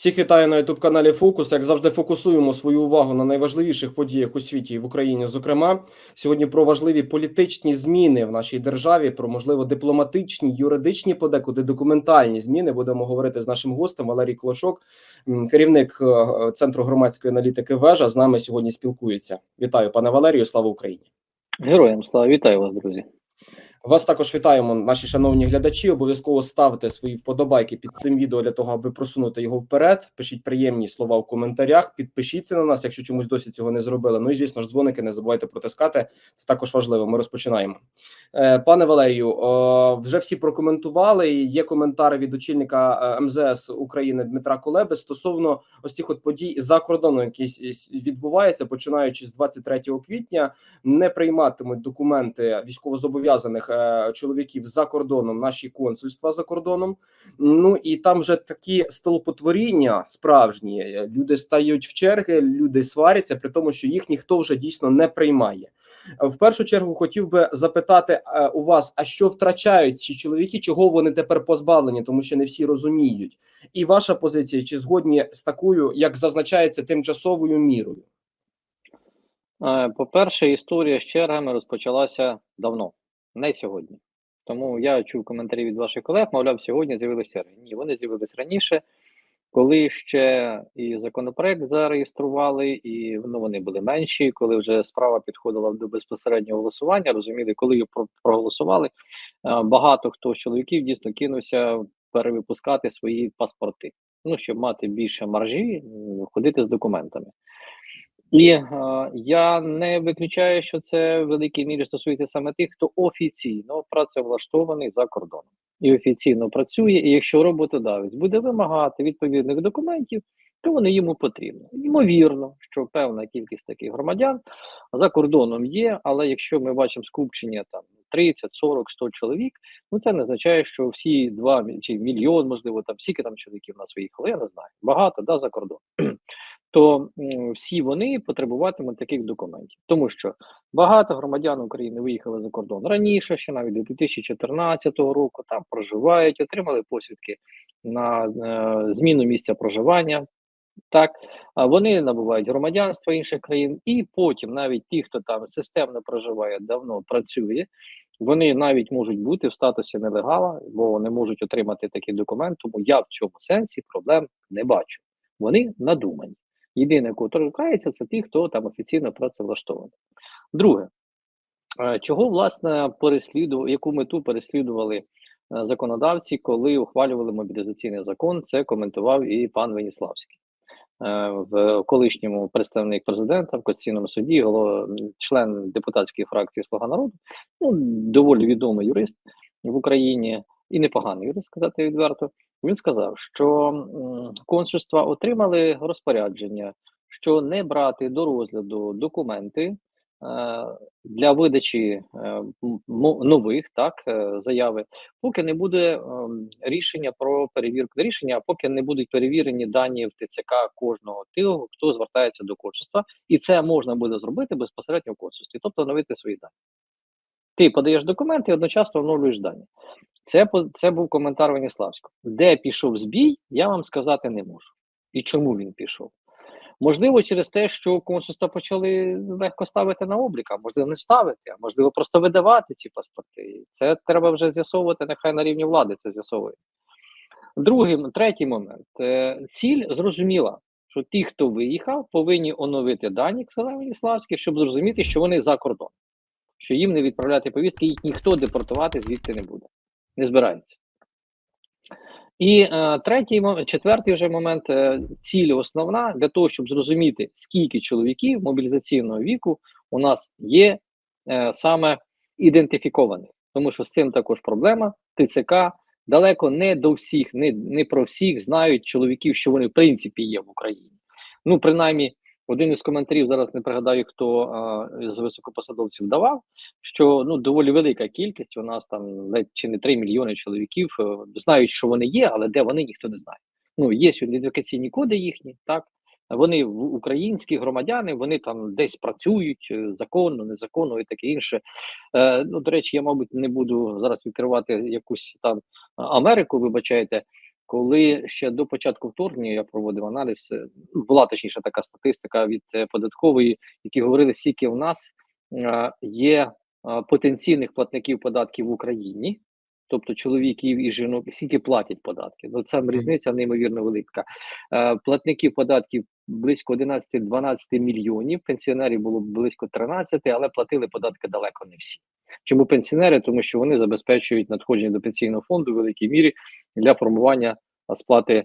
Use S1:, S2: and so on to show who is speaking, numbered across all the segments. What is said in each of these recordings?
S1: Всіх вітаю на youtube каналі Фокус. Як завжди, фокусуємо свою увагу на найважливіших подіях у світі і в Україні. Зокрема, сьогодні про важливі політичні зміни в нашій державі, про можливо дипломатичні, юридичні, подекуди документальні зміни. Будемо говорити з нашим гостем Валерій Клошок, керівник е, центру громадської аналітики. Вежа з нами сьогодні спілкується. Вітаю, пане Валерію. Слава Україні!
S2: Героям слава вітаю вас, друзі.
S1: Вас також вітаємо, наші шановні глядачі. Обов'язково ставте свої вподобайки під цим відео для того, аби просунути його вперед. Пишіть приємні слова в коментарях. Підпишіться на нас, якщо чомусь досі цього не зробили. Ну і звісно ж, дзвоники не забувайте протискати. Це також важливо. Ми розпочинаємо. Е, Пане Валерію, вже всі прокоментували. Є коментари від очільника е, МЗС України Дмитра Кулеби стосовно ось цих от подій за кордоном, які відбуваються, починаючи з 23 квітня, не прийматимуть документи військовозобов'язаних е, чоловіків за кордоном, наші консульства за кордоном. Ну і там вже такі столпотворіння справжні. Е, Люди стають в черги, люди сваряться, при тому, що їх ніхто вже дійсно не приймає. В першу чергу хотів би запитати е, у вас, а що втрачають ці чоловіки, чого вони тепер позбавлені, тому що не всі розуміють. І ваша позиція чи згодні з такою, як зазначається, тимчасовою мірою?
S2: Е, По-перше, історія з чергами розпочалася давно, не сьогодні. Тому я чув коментарі від ваших колег, мовляв, сьогодні з'явилися. Ні, вони з'явились раніше, коли ще і законопроект зареєстрували, і ну, вони були менші, коли вже справа підходила до безпосереднього голосування, розуміли, коли її про- проголосували. е, Багато хто з чоловіків дійсно кинувся перевипускати свої паспорти, ну, щоб мати більше маржі, ходити з документами. І е, я не виключаю, що це в великій мірі стосується саме тих, хто офіційно працевлаштований за кордоном і офіційно працює. І якщо роботодавець буде вимагати відповідних документів, то вони йому потрібні. Ймовірно, що певна кількість таких громадян за кордоном є, але якщо ми бачимо скупчення там 30, 40, 100 чоловік, ну це не означає, що всі 2 мі- чи мільйон, можливо, там скільки там чоловіків нас виїхало, я не знаю. Багато да, за кордон то всі вони потребуватимуть таких документів, тому що багато громадян України виїхали за кордон раніше, ще навіть до 2014 року, там проживають, отримали посвідки на е, зміну місця проживання. Так, вони набувають громадянство інших країн, і потім навіть ті, хто там системно проживає, давно працює, вони навіть можуть бути в статусі нелегала, бо не можуть отримати такий документ. Тому я в цьому сенсі проблем не бачу. Вони надумані. Єдине, кого торкається, це ті, хто там офіційно працевлаштований. Друге, е, чого власне переслідував, яку мету переслідували е, законодавці, коли ухвалювали мобілізаційний закон, це коментував і пан Веніславський. Е, В колишньому представник президента в Конституційному суді, член депутатської фракції Слуга народу, ну доволі відомий юрист в Україні і непоганий юрист, сказати відверто. Він сказав, що консульства отримали розпорядження, що не брати до розгляду документи е, для видачі е, нових так е, заяви, поки не буде ем, рішення про перевірку рішення, поки не будуть перевірені дані в ТЦК кожного тих, хто звертається до консульства, і це можна буде зробити безпосередньо в консульстві, тобто оновити свої дані. Ти подаєш документи і одночасно оновлюєш дані. Це це був коментар Веніславського. Де пішов збій, я вам сказати не можу. І чому він пішов? Можливо, через те, що консульства почали легко ставити на облік, а можливо, не ставити, а можливо, просто видавати ці паспорти. Це треба вже з'ясовувати, нехай на рівні влади це з'ясовує. Другий, третій момент. Е, Ціль зрозуміла, що ті, хто виїхав, повинні оновити дані Ксела Веніславських, щоб зрозуміти, що вони за кордон, що їм не відправляти повістки, їх ніхто депортувати звідти не буде, не збирається. І е, третій четвертий вже момент. Е, ціль основна для того, щоб зрозуміти, скільки чоловіків мобілізаційного віку у нас є е, саме ідентифікованих, тому що з цим також проблема. ТЦК далеко не до всіх, не, не про всіх знають чоловіків, що вони в принципі є в Україні. Ну, принаймні, один із коментарів зараз не пригадаю, хто а, з високопосадовців давав, що ну доволі велика кількість. У нас там ледь чи не 3 мільйони чоловіків е, знають, що вони є, але де вони ніхто не знає. Ну є ідентифікаційні коди їхні, так вони українські громадяни, вони там десь працюють е, законно, незаконно і таке інше. Е, ну, до речі, я, мабуть, не буду зараз відкривати якусь там Америку, вибачайте. Коли ще до початку вторгнення я проводив аналіз, е, була точніше така статистика від е, податкової, які говорили, скільки в нас е, є потенційних платників податків в Україні, тобто чоловіків і жінок, скільки платять податки. Ну це різниця неймовірно велика. Е, Платників податків близько 11-12 мільйонів. Пенсіонерів було близько 13, але платили податки далеко не всі. Чому пенсіонери? Тому що вони забезпечують надходження до пенсійного фонду в великій мірі для формування сплати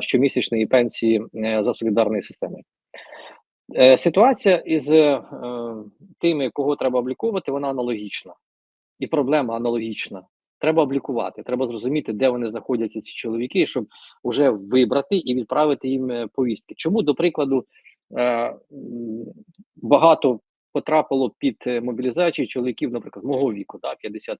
S2: щомісячної пенсії е, за солідарною системою. Е, Ситуація із е, тими, кого треба обліковувати, вона аналогічна, і проблема аналогічна. Треба облікувати, треба зрозуміти, де вони знаходяться, ці чоловіки, щоб вже вибрати і відправити їм е, повістки. Чому, до прикладу, е, багато потрапило під е, мобілізацію чоловіків, наприклад, мого віку, да, 50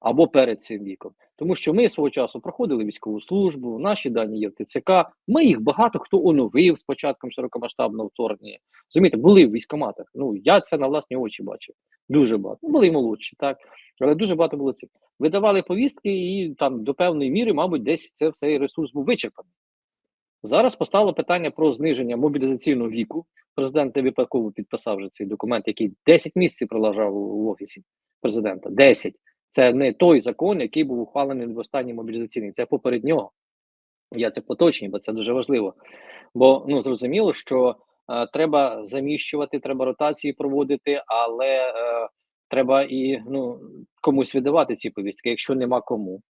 S2: або перед цим віком. Тому що ми свого часу проходили військову службу, наші дані є в ТЦК. Ми їх багато хто оновив з початком широкомасштабного вторгнення. Розумієте, були в військоматах. Ну я це на власні очі бачив. Дуже багато. Ну, були і молодші, так але дуже багато було цих. Видавали повістки, і там до певної міри, мабуть, десь це цей ресурс був вичерпаний. Зараз постало питання про зниження мобілізаційного віку. Президент не випадково підписав вже цей документ, який 10 місяців пролежав в офісі президента. 10. Це не той закон, який був ухвалений в останній мобілізаційний. Це поперед нього. Я це поточні, бо це дуже важливо. Бо ну зрозуміло, що е, треба заміщувати, треба ротації проводити, але е, треба і ну комусь видавати ці повістки. Якщо нема кому,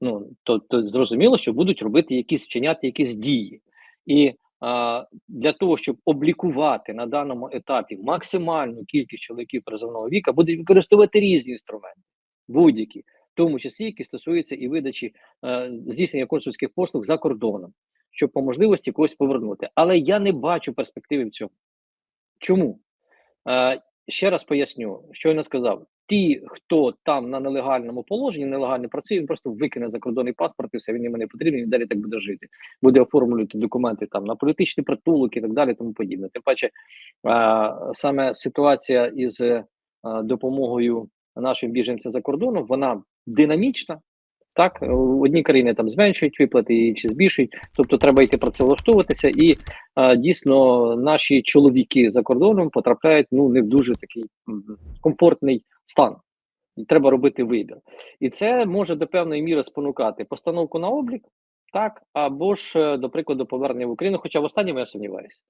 S2: ну то, то зрозуміло, що будуть робити якісь вчиняти якісь дії. І а, для того, щоб облікувати на даному етапі максимальну кількість чоловіків призовного віка, будуть використовувати різні інструменти, будь-які, в тому числі, які стосуються і видачі е, здійснення консульських послуг за кордоном, щоб по можливості когось повернути. Але я не бачу перспективи в цьому. Чому? Е, ще раз поясню, що я не сказав. Ті, хто там на нелегальному положенні, нелегально працює, він просто викине закордонний паспорт і все, він йому не потрібен, він далі так буде жити. Буде оформлювати документи там на політичний притулок і так далі, тому подібне. Тим паче, е, саме ситуація із е, допомогою нашим біженцям за кордоном, вона динамічна. Так, е, одні країни там зменшують виплати, інші збільшують. Тобто треба йти працевлаштовуватися, і е, дійсно наші чоловіки за кордоном потрапляють ну не в дуже такий комфортний стан. Треба робити вибір. І це може до певної міри спонукати постановку на облік, так, або ж, е, до прикладу, повернення в Україну. Хоча в останньому я сумніваюся.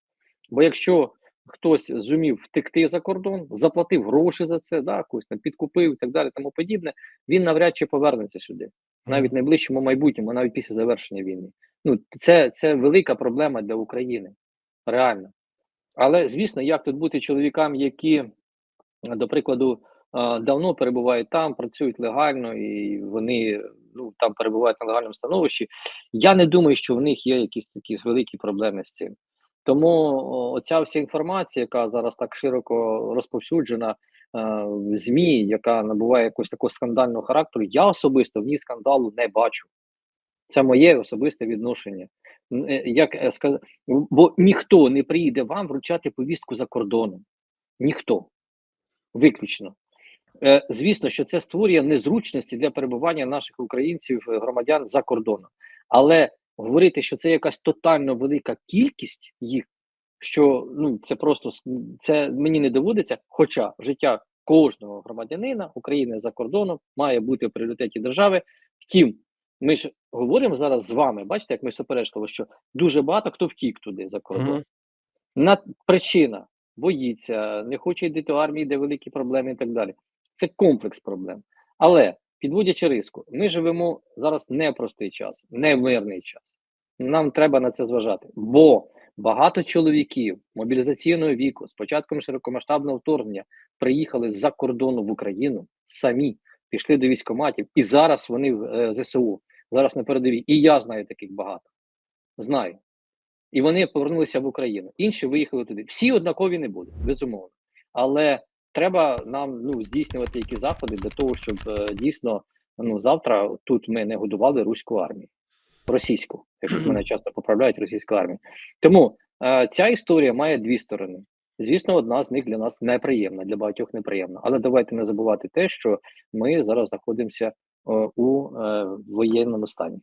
S2: Бо якщо хтось зумів втекти за кордон, заплатив гроші за це, да, когось там підкупив і так далі, тому подібне, він навряд чи повернеться сюди навіть в найближчому майбутньому, навіть після завершення війни. Ну це, це велика проблема для України, реально. Але звісно, як тут бути чоловікам, які, до прикладу, давно перебувають там, працюють легально, і вони ну там перебувають на легальному становищі. Я не думаю, що в них є якісь такі великі проблеми з цим. Тому оця вся інформація, яка зараз так широко розповсюджена е, в ЗМІ, яка набуває якогось такого скандального характеру, я особисто в ній скандалу не бачу. Це моє особисте відношення. Е, Як е, сказати, бо ніхто не приїде вам вручати повістку за кордоном. Ніхто. Виключно. Звісно, що це створює незручності для перебування наших українців, громадян за кордоном. Але говорити, що це якась тотально велика кількість їх, що ну це просто це мені не доводиться. Хоча життя кожного громадянина України за кордоном має бути в пріоритеті держави. Втім, ми ж говоримо зараз з вами. Бачите, як ми суперечливо, що дуже багато хто втік туди за кордон.
S1: Мгм.
S2: На причина боїться, не хоче йти до армії, де великі проблеми і так далі. Це комплекс проблем. Але підводячи риску, ми живемо зараз не в простий час, не в мирний час. Нам треба на це зважати, бо багато чоловіків мобілізаційного віку з початком широкомасштабного вторгнення приїхали з-за кордону в Україну самі, пішли до військоматів, і зараз вони в е, ЗСУ, зараз на передовій. І я знаю таких багато. Знаю. І вони повернулися в Україну. Інші виїхали туди. Всі однакові не будуть, безумовно. Але треба нам ну, здійснювати які заходи для того, щоб е, дійсно ну, завтра тут ми не годували руську армію, російську, як мене часто поправляють російську армію. Тому е, ця історія має дві сторони. Звісно, одна з них для нас неприємна, для багатьох неприємна. Але давайте не забувати те, що ми зараз знаходимося е, у е, воєнному стані.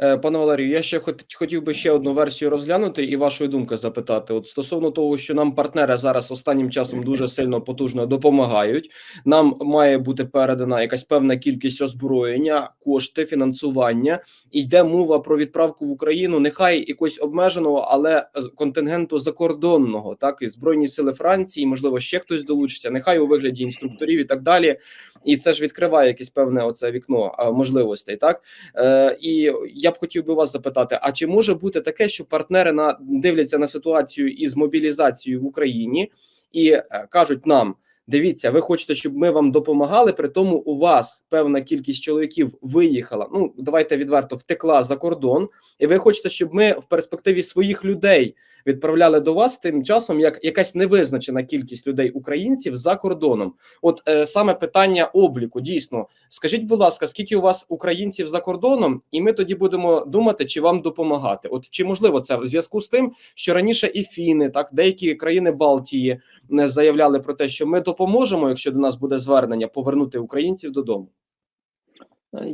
S1: Е, Пане Валерію, я ще хот- хотів би ще одну версію розглянути і вашої думки запитати. От стосовно того, що нам партнери зараз останнім часом дуже сильно потужно допомагають. Нам має бути передана якась певна кількість озброєння, кошти, фінансування. Йде мова про відправку в Україну, нехай якось обмеженого, але контингенту закордонного, так і збройні сили Франції, можливо, ще хтось долучиться, нехай у вигляді інструкторів і так далі. І це ж відкриває якесь певне оце вікно можливостей, так. Е, і я б хотів би вас запитати: а чи може бути таке, що партнери на дивляться на ситуацію із мобілізацією в Україні і е, кажуть нам: дивіться, ви хочете, щоб ми вам допомагали, при тому у вас певна кількість чоловіків виїхала. Ну давайте відверто втекла за кордон, і ви хочете, щоб ми в перспективі своїх людей відправляли до вас тим часом, як якась невизначена кількість людей українців за кордоном. От е, саме питання обліку дійсно. Скажіть, будь ласка, скільки у вас українців за кордоном, і ми тоді будемо думати, чи вам допомагати? От чи можливо це в зв'язку з тим, що раніше і фіни, так деякі країни Балтії не заявляли про те, що ми допоможемо, якщо до нас буде звернення, повернути українців додому.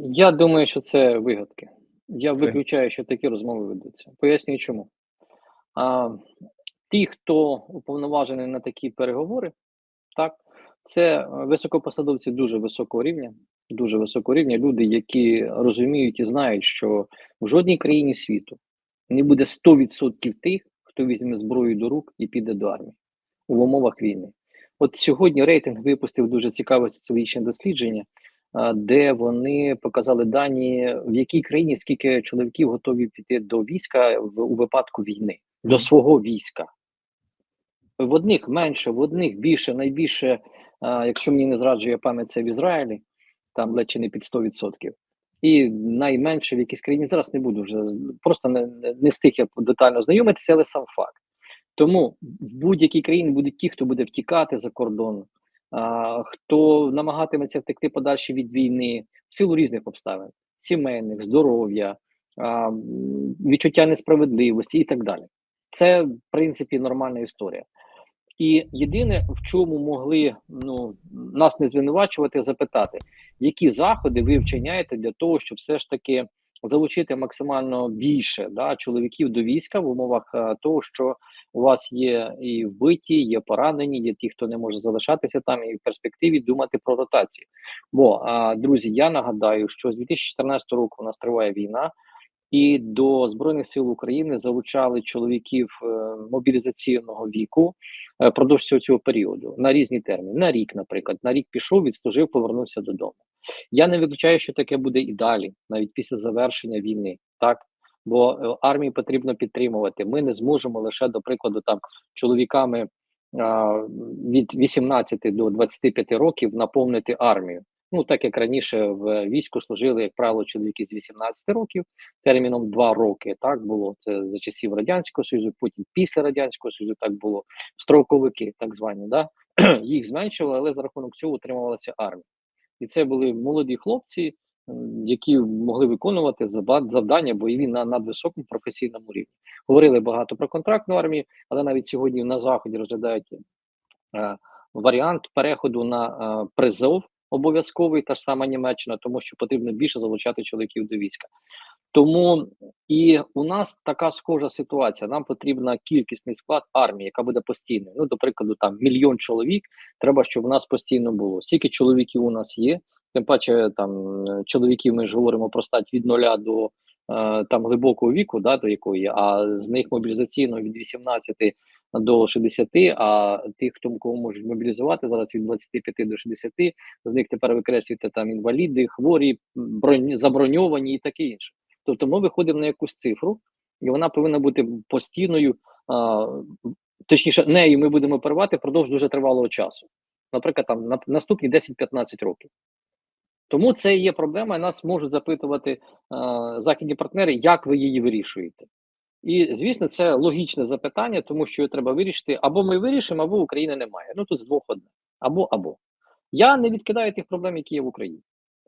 S2: Я думаю, що це вигадки. Я виключаю, що такі розмови ведуться. Пояснюю чому. А, ті, хто уповноважений на такі переговори, так, це е, високопосадовці дуже високого рівня, дуже високого рівня, люди, які розуміють і знають, що в жодній країні світу не буде 100% тих, хто візьме зброю до рук і піде до армії в умовах війни. От сьогодні рейтинг випустив дуже цікаве соціологічне дослідження, де вони показали дані, в якій країні скільки чоловіків готові піти до війська в, у випадку війни, до свого війська. В одних менше, в одних більше, найбільше, а, якщо мені не зраджує пам'ять, це в Ізраїлі, там ледь чи не під 100%. І найменше в якійсь країні зараз не буду вже просто не, не, встиг я детально знайомитися, але сам факт. Тому в будь-якій країні будуть ті, хто буде втікати за кордон, а, хто намагатиметься втекти подальше від війни в силу різних обставин: сімейних, здоров'я, відчуття несправедливості і так далі. Це, в принципі, нормальна історія. І єдине, в чому могли ну, нас не звинувачувати, запитати, які заходи ви вчиняєте для того, щоб все ж таки залучити максимально більше да, чоловіків до війська в умовах а, того, що у вас є і вбиті, є поранені, є ті, хто не може залишатися там, і в перспективі думати про ротацію. Бо, а, друзі, я нагадаю, що з 2014 року у нас триває війна. І до збройних сил України залучали чоловіків е, мобілізаційного віку е, продовж цього, цього періоду на різні терміни. На рік, наприклад, на рік пішов, відслужив, повернувся додому. Я не виключаю, що таке буде і далі, навіть після завершення війни, так бо е, армії потрібно підтримувати. Ми не зможемо лише, до прикладу, там чоловіками а, від 18 до 25 років наповнити армію. Ну так як раніше в війську служили, як правило, чоловіки з 18 років терміном 2 роки. Так було це за часів радянського союзу. Потім після радянського союзу так було строковики, так звані. Да їх зменшували, але за рахунок цього утримувалася армія. І це були молоді хлопці, які могли виконувати завдання бойові на надвисокому професійному рівні. Говорили багато про контрактну армію, але навіть сьогодні на заході розглядають е, варіант переходу на е, призов обов'язковий, та ж сама Німеччина, тому що потрібно більше залучати чоловіків до війська. Тому і у нас така схожа ситуація. Нам потрібна кількісний склад армії, яка буде постійною. Ну, до прикладу, там мільйон чоловік. Треба, щоб у нас постійно було. Скільки чоловіків у нас є? Тим паче, там чоловіків ми ж говоримо про стать від нуля до там глибокого віку, да, до якої а з них мобілізаційно від 18 до 60, а тих, хто кого можуть мобілізувати зараз від 25 до 60, з них тепер викреслюєте там інваліди, хворі, бронь, заброньовані і таке інше. Тобто ми виходимо на якусь цифру, і вона повинна бути постійною, а, точніше, нею ми будемо оперувати впродовж дуже тривалого часу. Наприклад, там на наступні 10-15 років. Тому це є проблема, нас можуть запитувати а, західні партнери, як ви її вирішуєте. І звісно, це логічне запитання, тому що його треба вирішити або ми вирішимо, або України немає. Ну тут з двох одне. Або або. Я не відкидаю тих проблем, які є в Україні.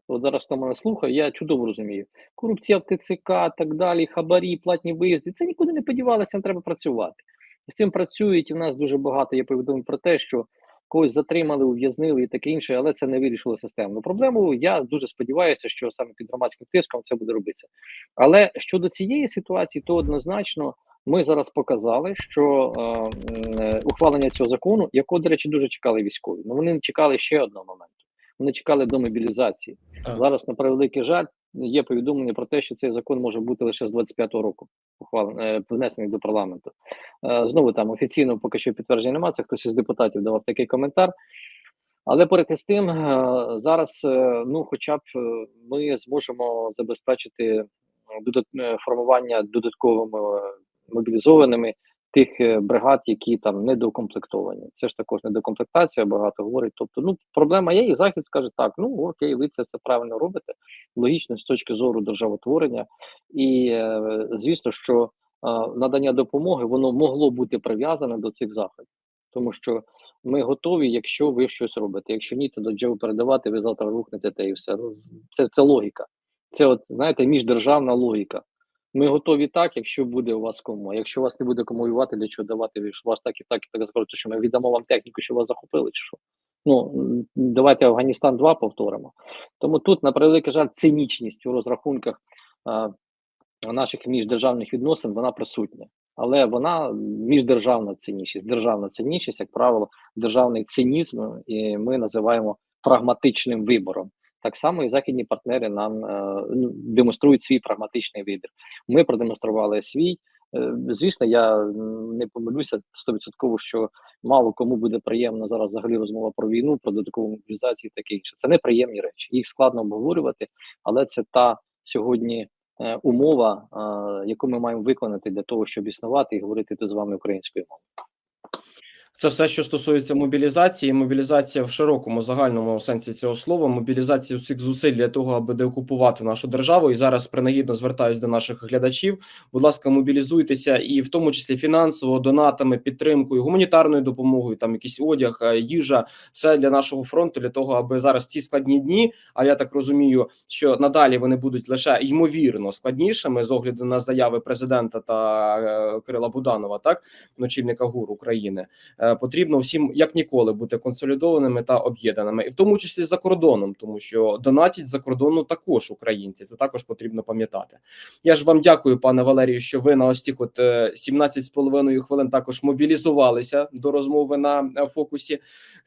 S2: От зараз хто мене слухає, я чудово розумію. Корупція в ТЦК, так далі, хабарі, платні виїзди. Це нікуди не подівалося, нам треба працювати. З цим працюють, і в нас дуже багато є повідомлень про те, що когось затримали, ув'язнили і таке інше, але це не вирішило системну проблему. Я дуже сподіваюся, що саме під громадським тиском це буде робитися. Але щодо цієї ситуації, то однозначно ми зараз показали, що е, е, ухвалення цього закону, якого, до речі, дуже чекали військові. Ну вони чекали ще одного моменту. Вони чекали до мобілізації.
S1: Так.
S2: Зараз, на превеликий жаль, є повідомлення про те, що цей закон може бути лише з 25-го року, ухвалений, внесений до парламенту. Е, Знову там офіційно поки що підтвердження немає. Це хтось із депутатів давав такий коментар. Але поряд із тим, е, зараз, е, ну, хоча б ми зможемо забезпечити формування додатковими мобілізованими тих е, бригад, які там недокомплектовані. Це ж також недокомплектація, багато говорить. Тобто, ну проблема є, і захід скаже так: ну окей, ви це, це правильно робите. Логічно з точки зору державотворення, і е, звісно, що е, надання допомоги воно могло бути прив'язане до цих заходів, тому що ми готові, якщо ви щось робите. Якщо ні, то до чого передавати, ви завтра рухнете те і все. Ну це, це логіка. Це, от знаєте, міждержавна логіка. Ми готові так, якщо буде у вас кому. Якщо вас не буде кому воювати, для чого давати ви вас так і так і так скажуть, що ми віддамо вам техніку, що вас захопили, чи що? Ну давайте Афганістан 2 повторимо. Тому тут, на превеликий жаль, цинічність у розрахунках а, наших міждержавних відносин вона присутня. Але вона міждержавна цинічність, державна цинічність, як правило, державний цинізм, і ми називаємо прагматичним вибором. Так само і західні партнери нам е, ну, демонструють свій прагматичний вибір. Ми продемонстрували свій. Е, Звісно, я не помилюся стовідсотково, що мало кому буде приємно зараз взагалі розмова про війну, про додаткову мобілізацію і таке інше. Це неприємні речі. Їх складно обговорювати, але це та сьогодні е, умова, яку ми маємо виконати для того, щоб існувати і говорити з вами українською мовою.
S1: Це все, що стосується мобілізації. Мобілізація в широкому загальному сенсі цього слова. Мобілізація усіх зусиль для того, аби деокупувати нашу державу. І зараз принагідно звертаюсь до наших глядачів. Будь ласка, мобілізуйтеся, і в тому числі фінансово, донатами, підтримкою, гуманітарною допомогою, там якийсь одяг, е, їжа, все для нашого фронту, для того, аби зараз ці складні дні. А я так розумію, що надалі вони будуть лише ймовірно складнішими з огляду на заяви президента та е, Кирила Буданова, так очільника ГУР України. Е, потрібно всім як ніколи бути консолідованими та об'єднаними, і в тому числі за кордоном, тому що донатять за кордону також українці. Це також потрібно пам'ятати. Я ж вам дякую, пане Валерію, що ви на ось тих от е, 17 з половиною хвилин також мобілізувалися до розмови на е, фокусі.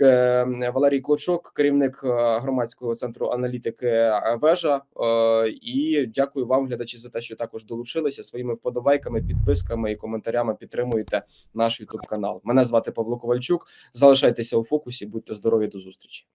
S1: Е, Валерій Клочок, керівник е, громадського центру аналітики е, вежа. Е, І дякую вам, глядачі, за те, що також долучилися своїми вподобайками, підписками і коментарями. Підтримуєте наш Ютуб канал. Мене звати Павло Ковальчук. Залишайтеся у фокусі, будьте здорові до зустрічі.